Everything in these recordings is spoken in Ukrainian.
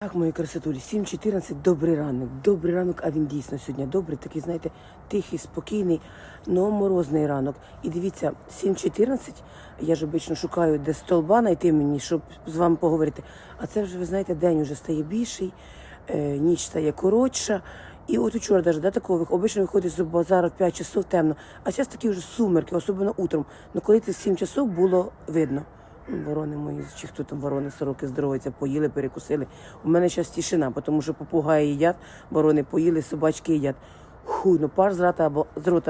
Так, мої красотулі, 7.14, добрий ранок, добрий ранок, а він дійсно сьогодні добрий, такий, знаєте, тихий, спокійний, но морозний ранок. І дивіться, 7.14, я ж обично шукаю, де столба знайти мені, щоб з вами поговорити. А це вже, ви знаєте, день вже стає більший, е, ніч стає коротша. І от учора даже, да, такого обично виходить з базару в 5 часов темно, а зараз такі вже сумерки, особливо утром. Ну коли це в 7 часов було видно. Ворони мої, чи хто там ворони, сороки здоровиться, поїли, перекусили. У мене зараз тишина, тому що попугаї їдять, ворони поїли, собачки їдять. Ху, ну пар з рата, або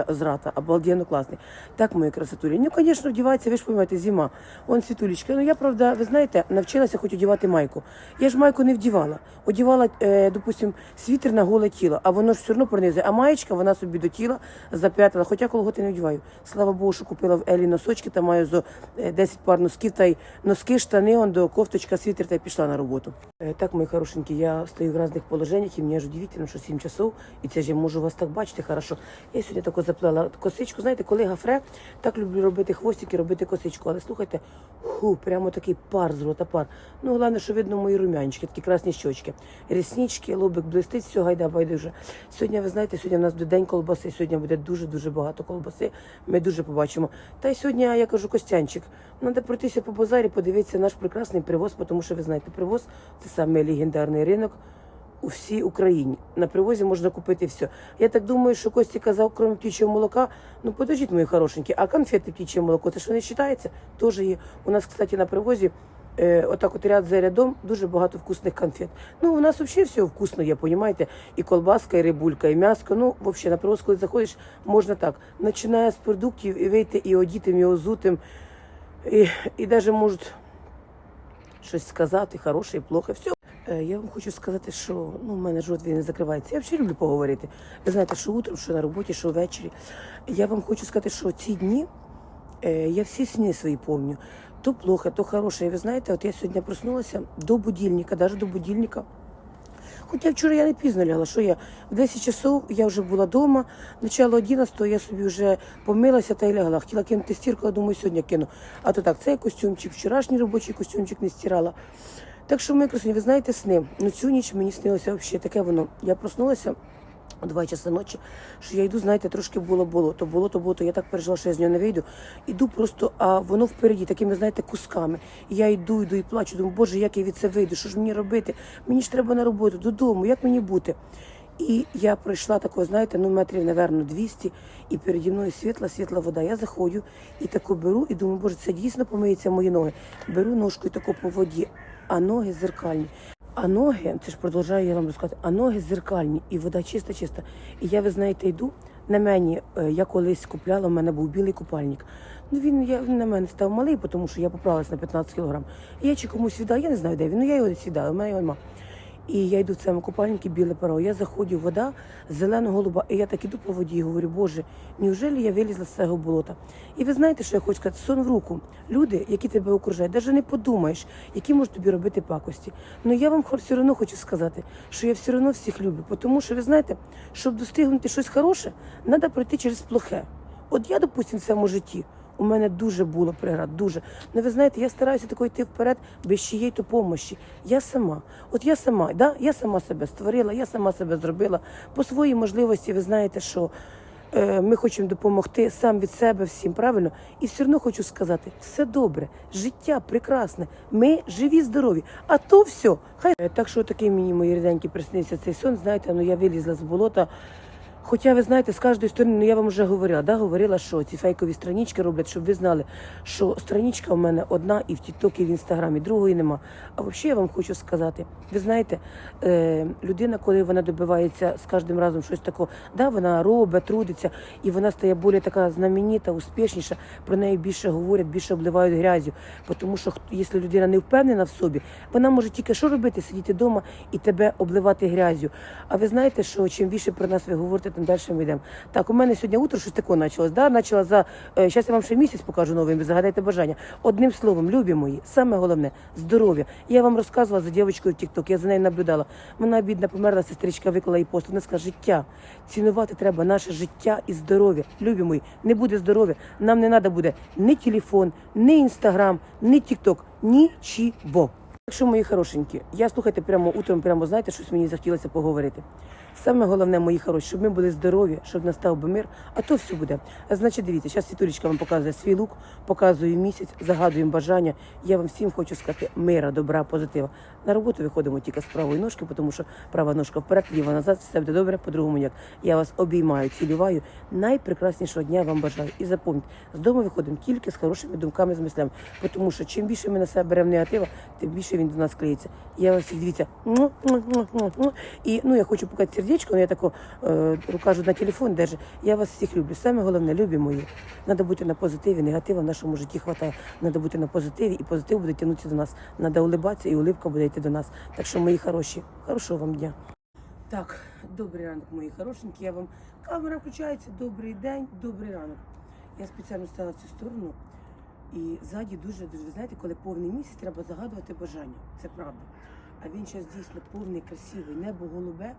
з рота обалденно класний. Так, мої красотулі. Ну, звісно, вдівається, ви ж розумієте, зима. Он світулечка. Ну я правда, ви знаєте, навчилася хоч одягати майку. Я ж майку не вдівала. Одягала, е, допустим, світер на голе тіло, а воно ж все одно пронизує. А маєчка вона собі до тіла зап'ятила. Хоча колготи не вдіваю. Слава Богу, що купила в Елі носочки, та маю зо е, 10 пар носків, та й носки, штани, он до кофточка, світер та й пішла на роботу. Е, Так, мої хорошенькі, я стою в різних положеннях, і мені аж удивительно, що 7 часов, і це ж я можу вас так бачити хорошо. Я сьогодні тако заплела косичку. Знаєте, коли гафре, так люблю робити хвостики, робити косичку. Але слухайте, ху, прямо такий пар з рота пар. Ну, головне, що видно мої румянчики, такі красні щочки. Ріснички, лобик блистить, все, гайда, байдуже. Сьогодні, ви знаєте, сьогодні у нас день колбаси, сьогодні буде дуже-дуже багато колбаси. Ми дуже побачимо. Та й сьогодні, я кажу, Костянчик, треба пройтися по базарі, подивитися наш прекрасний привоз, тому що ви знаєте, привоз це саме легендарний ринок у всій Україні. На привозі можна купити все. Я так думаю, що Кості казав, крім птічого молока, ну подождіть, мої хорошенькі, а конфети птіче молоко, це що не вважається? Теж є. У нас, кстати, на привозі. Е, отак от ряд за рядом дуже багато вкусних конфет. Ну, у нас взагалі все вкусно є, понімаєте? І колбаска, і рибулька, і м'яско. Ну, взагалі, на привоз, коли заходиш, можна так. Починає з продуктів і вийти і одітим, і озутим, і, і навіть можуть щось сказати, хороше і плохе. Все. Е, Я вам хочу сказати, що ну, в мене він не закривається. Я взагалі люблю поговорити. Ви знаєте, що утром, що на роботі, що ввечері. Я вам хочу сказати, що ці дні е, я всі сни свої помню. То плохо, то хороше. І ви знаєте, от я сьогодні проснулася до будильника, навіть до будильника. Хоча вчора я не пізно лягла, що я в 10 часов я вже була вдома, начало 11 я собі вже помилася та й лягла. Хотіла кинути стірку, а думаю, сьогодні кину. А то так, цей костюмчик, вчорашній робочий костюмчик не стирала. Так що ми красуні, ви знаєте, сни. Ну цю ніч мені снилося взагалі таке воно. Я проснулася о 2 часа ночі, що я йду, знаєте, трошки було болото, болото, болото. Я так пережила, що я з нього не вийду. Іду просто, а воно впереді, такими, знаєте, кусками. І я йду, йду і плачу. Думаю, боже, як я від це вийду, що ж мені робити? Мені ж треба на роботу, додому, як мені бути? І я пройшла такого, знаєте, ну метрів, напевно, 200, і переді мною світла, світла вода. Я заходжу і таку беру, і думаю, боже, це дійсно помиються мої ноги. Беру ножку і таку по воді, а ноги зеркальні. А ноги, це ж продовжую я вам розказати, а ноги зеркальні, і вода чиста, чиста. І я, ви знаєте, йду. На мені е, я колись купляла, в мене був білий купальник. Ну він я на мене став малий, тому що я поправилась на 15 кілограм. Я чи комусь віддала, я не знаю, де він. Ну я його віддала, у мене його нема. І я йду в цьому купальнику біле перо. Я заходжу, вода зелено голуба. І я так іду по воді і говорю, Боже, неужели я вилізла з цього болота? І ви знаєте, що я хочу сказати? Сон в руку. Люди, які тебе окружають, навіть не подумаєш, які можуть тобі робити пакості. Ну я вам все одно хочу сказати, що я все одно всіх люблю. Тому що ви знаєте, щоб достигнути щось хороше, треба пройти через плохе. От я, допустим, в цьому житті. У мене дуже було преград, дуже. Ну ви знаєте, я стараюся тако йти вперед без чиєї то. Я сама. От я сама, да? я сама себе створила, я сама себе зробила. По своїй можливості, ви знаєте, що е, ми хочемо допомогти сам від себе всім, правильно? І все одно хочу сказати, все добре, життя прекрасне, ми живі, здорові. А то все. Хай Е, так що такий мені мої ріденькі приснився цей сон. Знаєте, ну я вилізла з болота. Хоча ви знаєте, з кожної сторони, ну я вам вже говорила, да, говорила, що ці фейкові странички роблять, щоб ви знали, що страничка у мене одна і в Тіктокі, і в інстаграмі, другої нема. А взагалі я вам хочу сказати, ви знаєте, е, людина, коли вона добивається з кожним разом щось такого, да, вона робить, трудиться, і вона стає більш така знаменита, успішніша, про неї більше говорять, більше обливають грязю. Тому що якщо людина не впевнена в собі, вона може тільки що робити, сидіти вдома і тебе обливати грязю. А ви знаєте, що чим більше про нас ви говорите, тим далі ми йдемо. Так, у мене сьогодні утро щось таке почалось. Да? Почала за зараз я вам ще місяць покажу новим, загадайте бажання. Одним словом, любі мої, саме головне здоров'я. Я вам розказувала за дівчинкою в TikTok, я за нею наблюдала. Вона бідна померла, сестричка виклала їй пост. Вона сказала, життя. Цінувати треба наше життя і здоров'я. Любі мої, не буде здоров'я. Нам не треба буде ні телефон, ні інстаграм, ні TikTok, нічого. Так що, мої хорошенькі, я слухайте прямо утром, прямо знаєте, щось мені захотілося поговорити. Саме головне, мої хороші, щоб ми були здорові, щоб настав би мир, а то все буде. Значить, дивіться, зараз Світулечка вам показує свій лук, показує місяць, загадуємо бажання. Я вам всім хочу сказати мира, добра, позитива. На роботу виходимо тільки з правої ножки, тому що права ножка вперед, ліва назад, все буде добре, по-другому як. Я вас обіймаю, цілюваю. Найпрекраснішого дня вам бажаю. І запам'ятайте, з дому виходимо тільки з хорошими думками, з мислями. Тому що чим більше ми на себе беремо негатива, тим більше він до нас клеїться. Я вас всіх дивіться. І ну я хочу показати сердечко, але я тако е, кажу на телефон держи. Я вас всіх люблю. Саме головне, любі мої. Треба бути на позитиві, негатива в нашому житті хватає. Треба бути на позитиві, і позитив буде тягнутися до нас. Треба улибатися, і улибка буде йти до нас. Так що, мої хороші, хорошого вам дня. Так, добрий ранок, мої хорошенькі. Я вам камера включається. Добрий день, добрий ранок. Я спеціально стала цю сторону. І ззаді дуже дуже ви знаєте, коли повний місяць, треба загадувати бажання. Це правда. А він зараз дійсно повний, красивий, небо голубе.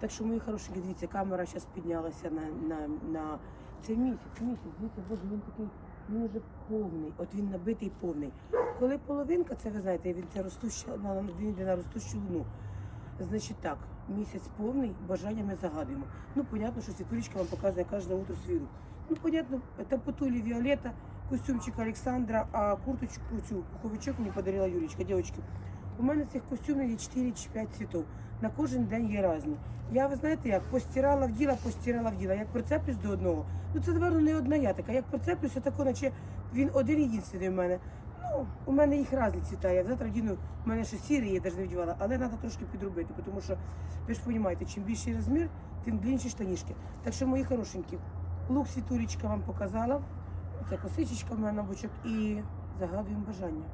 Так що, мої хорошенькі, дивіться, камера зараз піднялася на, на, на це місяць, місяць, дивіться, боже, він такий, він вже повний, от він набитий повний. Коли половинка, це ви знаєте, він це ростуща, він йде на ростущу луну. Значить так, місяць повний, бажання ми загадуємо. Ну, понятно, що світулечка вам показує кожне утро свій рук. Ну, понятно, це потулі Віолета, костюмчик Олександра, а курточку цю пуховичок мені подарила Юлічка. Дівчатки, у мене цих костюмів є 4 чи 5 цвітів. На кожен день є різні. Я, ви знаєте, як постирала вділа, постирала вділа. Як прицеплюсь до одного, ну це, напевно, не одна я така. Як прицеплюся, тако, наче він один єдиний в мене. Ну, у мене їх різні цвіта. Я завтра вдіну, у мене ще сірий, я навіть не вдівала, але треба трошки підробити, тому що ви ж розумієте, чим більший розмір, тим длинніші штанішки. Так що, мої хорошенькі, лук світулечка вам показала. Це косичечка в мене бочок і загадуємо бажання.